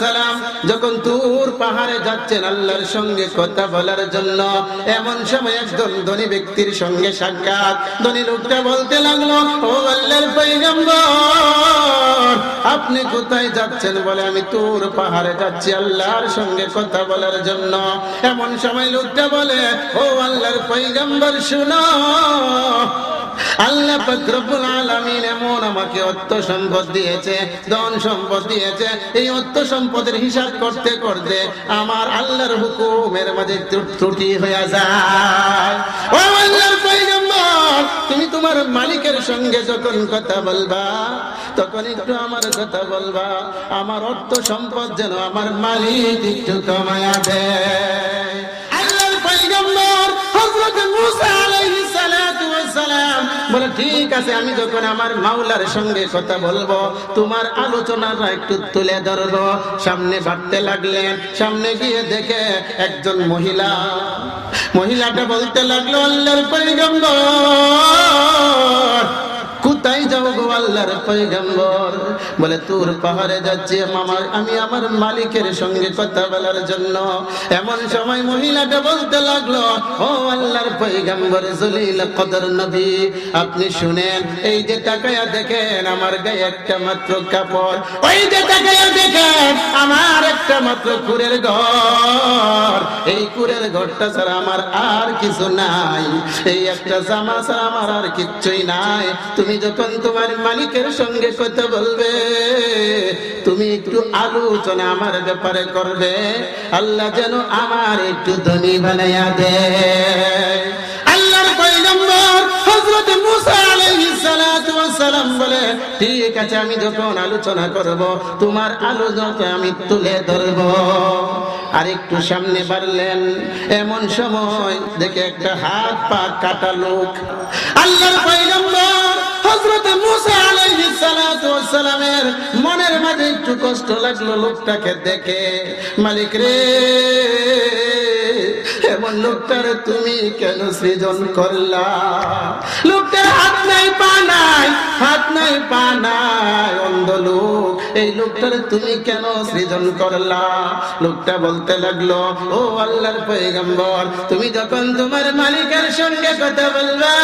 সালাম, যখন তুর পাহাড়ে যাচ্ছেন আল্লাহর সঙ্গে কথা বলার জন্য, এমন সময় একজন ধনী ব্যক্তির সঙ্গে সাক্ষাৎ। ধনী লোকটা বলতে লাগল, ও আল্লাহর পৈগম্বর আপনি কোথায় যাচ্ছেন বলে আমি তোর পাহাড়ে যাচ্ছি আল্লাহর সঙ্গে কথা বলার জন্য। এমন সময় লোকটা বলে, ও আল্লাহর পৈগম্বর শুনো আল্লাহ রব্বুল আলামিন এমন আমাকে অর্থ সম্পদ দিয়েছে, ধন সম্পদ দিয়েছে। এই অর্থ সম্পদের হিসাব করতে করতে আমার আল্লাহর হুকুমের মাঝে ত্রুটি হয়ে যায়। ও আল্লাহর পয়গম্বর, তুমি তোমার মালিকের সঙ্গে যখন কথা বলবা, তখন একটু আমার কথা বলবা। আমার অর্থ সম্পদ যেন আমার মালিক একটু কমায়া দেয়। আল্লাহর পয়গম্বর, হযরত মুসা বলে, ঠিক আছে, আমি যখন আমার মাওলার সঙ্গে কথা বলব, তোমার আলোচনাটা একটু তুলে ধরবো। সামনে বাড়তে লাগলেন, সামনে গিয়ে দেখে একজন মহিলা। মহিলাটা বলতে লাগল, আল্লাহর কোথায় আল্লাহর পয়গম্বর বলে, তোর পাহাড়ে যাচ্ছি আমার আমি আমার মালিকের সঙ্গে কথা বলার জন্য। এমন সময় মহিলাটা বলতে লাগল, ও আল্লাহর পয়গম্বর জলিল কদর নবী, আপনি শুনেন, এই যে তাকায়া দেখেন, আমার গায়ে একটা মাত্র কাপড়। ওই যে তাকায়া দেখেন, আমার একটা মাত্র কুরের ঘর। এই কুরের ঘরটা ছাড়া আমার আর কিছু নাই। এই একটা জামা ছাড়া আমার আর কিচ্ছুই নাই। তুমি যখন তোমার মালিকের সঙ্গে কথা বলবে, তুমি একটু আলোচনা আমার ব্যাপারে করবে। আল্লাহ যেন আমার একটু ধনী বানাইয়া দেয়। হযরত মুসা সালাম বলে, ঠিক আছে, আমি যখন আলোচনা করব, তোমার আলোচনা আমি তুলে ধরব। সামনে বাড়লেন, এমন সময় দেখে একটা হাত পা কাটা লোক। আল্লাহর পয়গম্বর হযরত মুসা আলাইহিস সালাতু ওয়াস সালামের মনের মাঝে একটু কষ্ট লাগল লোকটাকে দেখে। মালিক রে এমন লোকটার তুমি কেন সৃজন করলা? লোকটার হাত নাই, পা নাই, হাত নাই, পা নাই, অন্ধ লোক। এই লোকটার তুমি কেন সৃজন করলা? লোকটা বলতে লাগল, ও আল্লাহর পয়গম্বর, তুমি যখন তোমার মালিকের সঙ্গে কথা বলবা,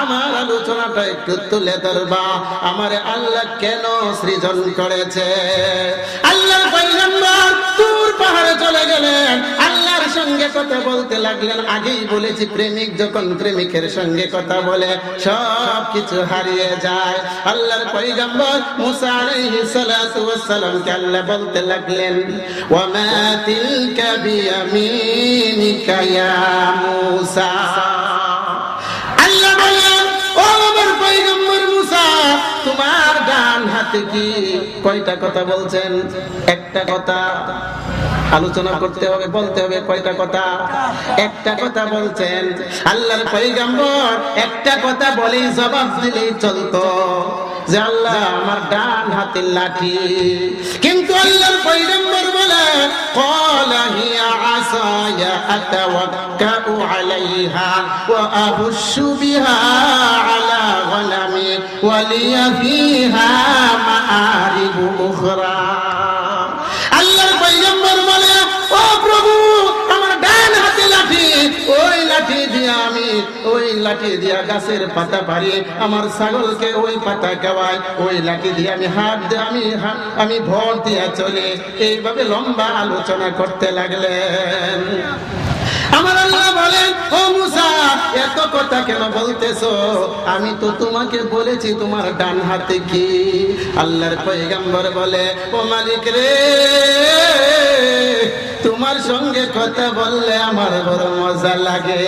আমার আলোচনাটা একটু তুলে ধরবা। আমার আল্লাহ কেন সৃজন করেছে? তুর পাহাড়ে চলে গেলেন। আল্লাহর সঙ্গে কথা বলতে লাগলেন। আগেই বলেছি, প্রেমিক যখন প্রেমিকের সঙ্গে কথা বলে, সব কিছু হারিয়ে যায়। আল্লাহর পয়গম্বর মুসা আলাইহিস সালাতু ওয়াস সালামকে আল্লাহ বলতে লাগলেন ওয়া মা তিলকা বিয়ামিনিকা ইয়া মুসা। আল্লাহ বলেন ও আমার পয়গম্বর মুসা, তোমার ডান হাতে কি কয়টা কথা বলছেন? একটা কথা। আলোচনা করতে হবে, বলতে হবে কয়টা কথা? একটা কথা বলছেন, আল্লাহর পয়গম্বর একটা কথা বলে জবাব দিলে চলতো যে আল্লাহ আমার ডান হাতের লাঠি। কিন্তু আল্লাহর পয়গম্বর বলে ক্বালা হিয়া আসায়া আতাওয়াক্কাউ আলাইহা ওয়া আহুশু বিহা আলা গলামি ওয়ালিয়া ফিহা মাআরিবু উখরা। লাঠি দিয়া গাছের পাতা পারি আমার ছাগলকে ওই পাতা খাওয়াই ওই লাঠি দিয়ে আমি হাত দিয়ে আমি আমি ভর দিয়া চলে। এইভাবে লম্বা আলোচনা করতে লাগলেন। আমার আল্লাহ বলেন, ও মুসা, এত কথা কেন বলতেছো? আমি তো তোমাকে বলেছি, তোমার ডান হাতে কি? আল্লাহর পয়গম্বর বলে, ও মালিক রে তোমার সঙ্গে কথা বললে আমার বড় মজা লাগে।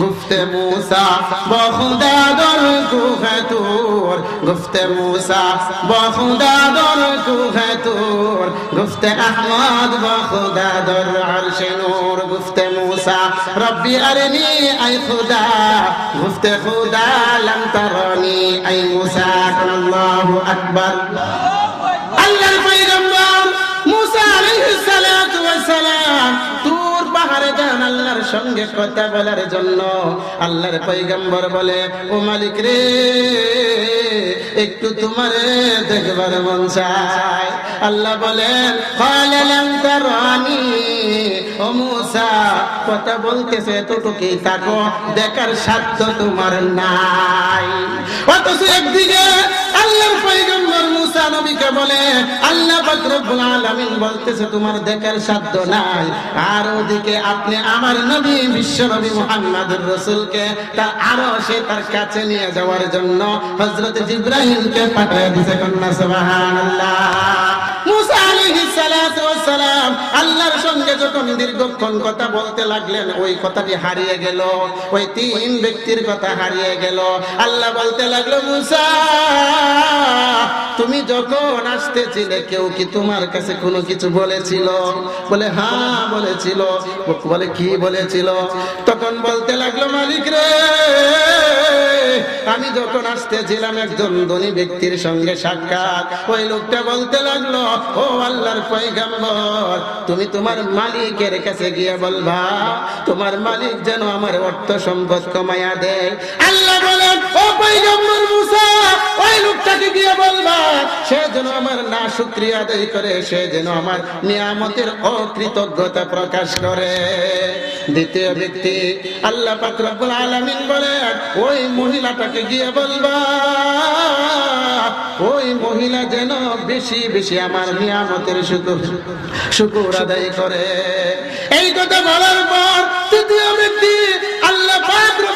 গুফতে মুসা বহুদা দর কুহে তোর। গুফতে মুসা বহুদা দর কুহে তোর। গুফতে আহমদ বহুদা দর আরশে নূর। গুফতে মুসা, রব্বি আরনি, আই খুদা। গুফতে খুদা, লম তরনি, আই মুসা আল্লাহু আকবার। আল্লাহর সঙ্গে কথা বলার জন্য আল্লাহর পৈগম্বর বলে, ও মালিক রে, একটু তোমারে দেখবার মন চায়। আল্লাহ বলেন কথা বলতেছে এতটুকুই থাকো, দেখার সাধ্য তোমার নাই। অথচ একদিকে আল্লাহর পয়গম্বর মুসা নবীকে বলে, আল্লাহ বলতেছে, তোমার দেখার সাধ্য নাই। আর ওদিকে আপনি আমার নবী, বিশ্ব নবী আরও সে তার কাছে নিয়ে যাওয়ার জন্য পাঠিয়ে কন্যা আল্লাহর সঙ্গে যখন দীর্ঘক্ষণ কথা বলতে লাগলেন, ওই কথাটি হারিয়ে গেল, ওই তিন ব্যক্তির কথা হারিয়ে গেল। আল্লাহ বলতে লাগল, মুসা, তুমি যখন আসতেছিলে, কেউ কি তোমার কাছে কোনো কিছু বলেছিল? বলে হ্যাঁ বলেছিল। বলে, কি বলেছিল? তখন বলতে লাগল, মালিক রে, আমি যখন আসতেছিলাম, একজন ধনী ব্যক্তির সঙ্গে সাক্ষাৎ। ওই লোকটা বলতে লাগল, ও আল্লাহর পয়গাম্বর, তুমি তোমার মালিকের কাছে গিয়ে বলবা, তোমার মালিক যেন আমার অর্থ সম্পদ কমায়া দেয়। আল্লাহ বলেন, ও পয়গাম্বর মুসা, ওই লোকটাকে গিয়ে বলবা সে যেন আমার না শুক্রিয়া আদায় করে, সে যেন আমার নিয়ামতের অকৃতজ্ঞতা প্রকাশ করে। দ্বিতীয় ব্যক্তি, আল্লাহ পাক রব্বুল আলামিন বলেন, ওই মহিলাটাকে গিয়ে বলবা, ওই মহিলা যেন বেশি বেশি আমার নিয়ামতের শুকুর শুকুর আদায় করে। এই কথা বলার পর তৃতীয় ব্যক্তি, আল্লাহ রব্বুল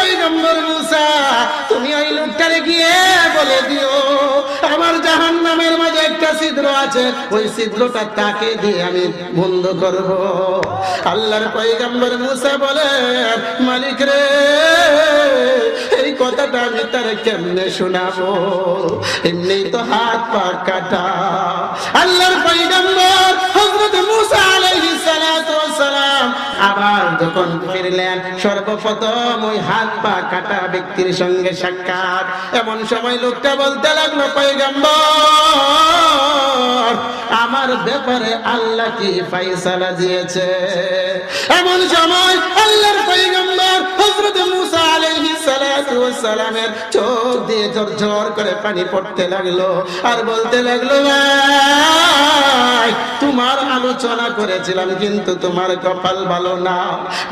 পয়গম্বর মুসা, তুমি ওই লোকটারে গিয়ে বলে দিও। আমার জাহান্নামের মাঝে একটা ছিদ্র আছে, ওই ছিদ্রটা তাকে দিয়ে আমি বন্ধ করব। আল্লাহর পয়গম্বর মুসা বলে, মালিক রে, এই কথাটা আমি তার কেমনে শোনাবো? এমনি তো হাত পা কাটা। আল্লাহর পয়গম্বর হযরত মুসা আলাইহিস আবার যখন ফিরলেন, সর্বপ্রথম ওই হাত পা কাটা ব্যক্তির সঙ্গে সাক্ষাৎ। এমন সময় লোকটা বলতে লাগল, পয়গম্বর, আমার ব্যাপারে আল্লাহ কি ফাইসালা দিয়েছে? এমন সময় আল্লাহর পয়গম্বর হযরত মুসা আলাইহিস সালাতু ওয়াস সালামের চোখ দিয়ে ঝরঝর করে পানি পড়তে লাগল আর বলতে লাগল ভাই তোমার আলোচনা করেছিলাম, কিন্তু তোমার কপাল ভালো না।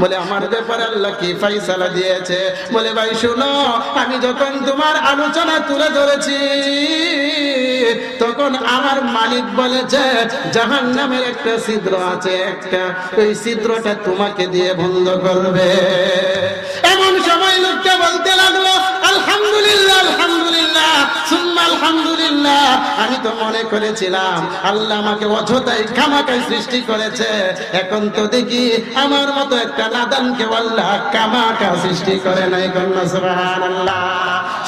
বলে, আমার ব্যাপারে আল্লাহ কি ফাইসালা দিয়েছে? বলে, ভাই, শুনো, আমি যখন তোমার আলোচনা তুলে ধরেছি, তখন আমার মালিক বলেছে জাহান নামের একটা ছিদ্র আছে, একটা, ওই ছিদ্রটা তোমাকে দিয়ে বন্ধ করবে। এমন সময় লোকটা বলতে লাগল, আলহামদুলিল্লাহ আমি তো মনে করেছিলাম, আল্লাহ আমাকে অযথাই সৃষ্টি করেছে। এখন তো দেখি আমার মতো একটা আল্লাহ কামাকা সৃষ্টি করে নাই সুবহানাল্লাহ।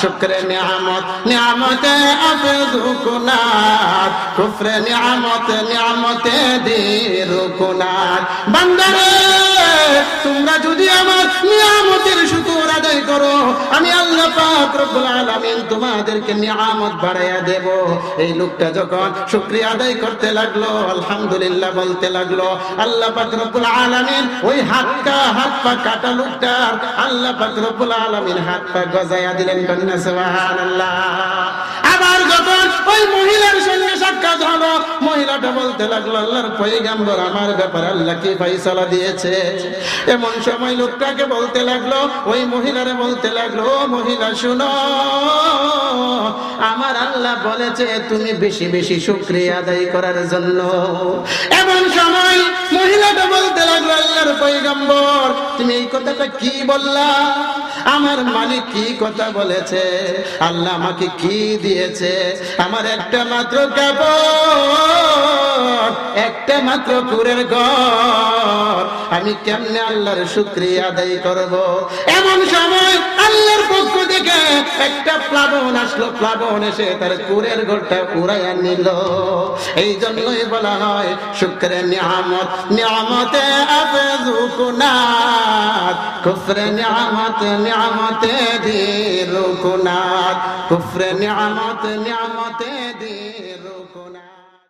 শুক্রে নিয়ামত, নিয়ামতে আপে দুকুনাত কুফরে নিয়ামত, নিয়ামতে বান্দারে, তোমরা যদি আমার নিয়ামতের শুকর আদায় করো। আমি আল্লাহ পাক রব্বুল আলামিন তোমাদেরকে নিয়ামত বাড়াইয়া দেব। এই লোকটা যখন শুকরিয়া আদায় করতে লাগল, আলহামদুলিল্লাহ বলতে লাগল, আল্লাহ পাক রব্বুল আলামিন ওই হাতটা হাত পা কাটা লোকটার আল্লাহ পাক রব্বুল আলামিন হাত পা গজায়া দিলেন কন্যা, সুবহানাল্লাহ। আবার যখন ওই মহিলার সঙ্গে সাক্ষাৎ হলো, মহিলাটা বলতে লাগল, আল্লাহর পয়গাম্বর, আমার ব্যাপারে আল্লাহ কি ফয়সালা দিয়েছে? এমন সময় লোকটাকে বলতে লাগল, ওই মহিলারে বলতে লাগল, "ও মহিলা, শুনো, আমার আল্লাহ বলেছে, তুমি বেশি বেশি শুক্রিয়া আদায় করার জন্য। এমন সময় মহিলাটা বলতে লাগল, আল্লাহর পৈগম্বর তুমি এই কথাটা কি বললা? আমার মালিক কি কথা বলেছে? আল্লাহ আমাকে কি দিয়েছে? আমার একটা মাত্র কাপড়। একটা মাত্র কুরের ঘর। আমি কেমনে আল্লাহর শুক্রিয়া আদায় করব? এমন সময় আল্লাহর পক্ষ থেকে একটা প্লাবন আসলো। প্লাবন এসে তার কুরের ঘরটা উড়াইয়া নিল। এই জন্যই বলা হয়, শুক্রে নিয়ামত, নিয়ামতে আবেদুকুনাত কুফরে নিয়ামত, নিয়ামতে দিরুকুনাত কুফরে নিয়ামত, নিয়ামতে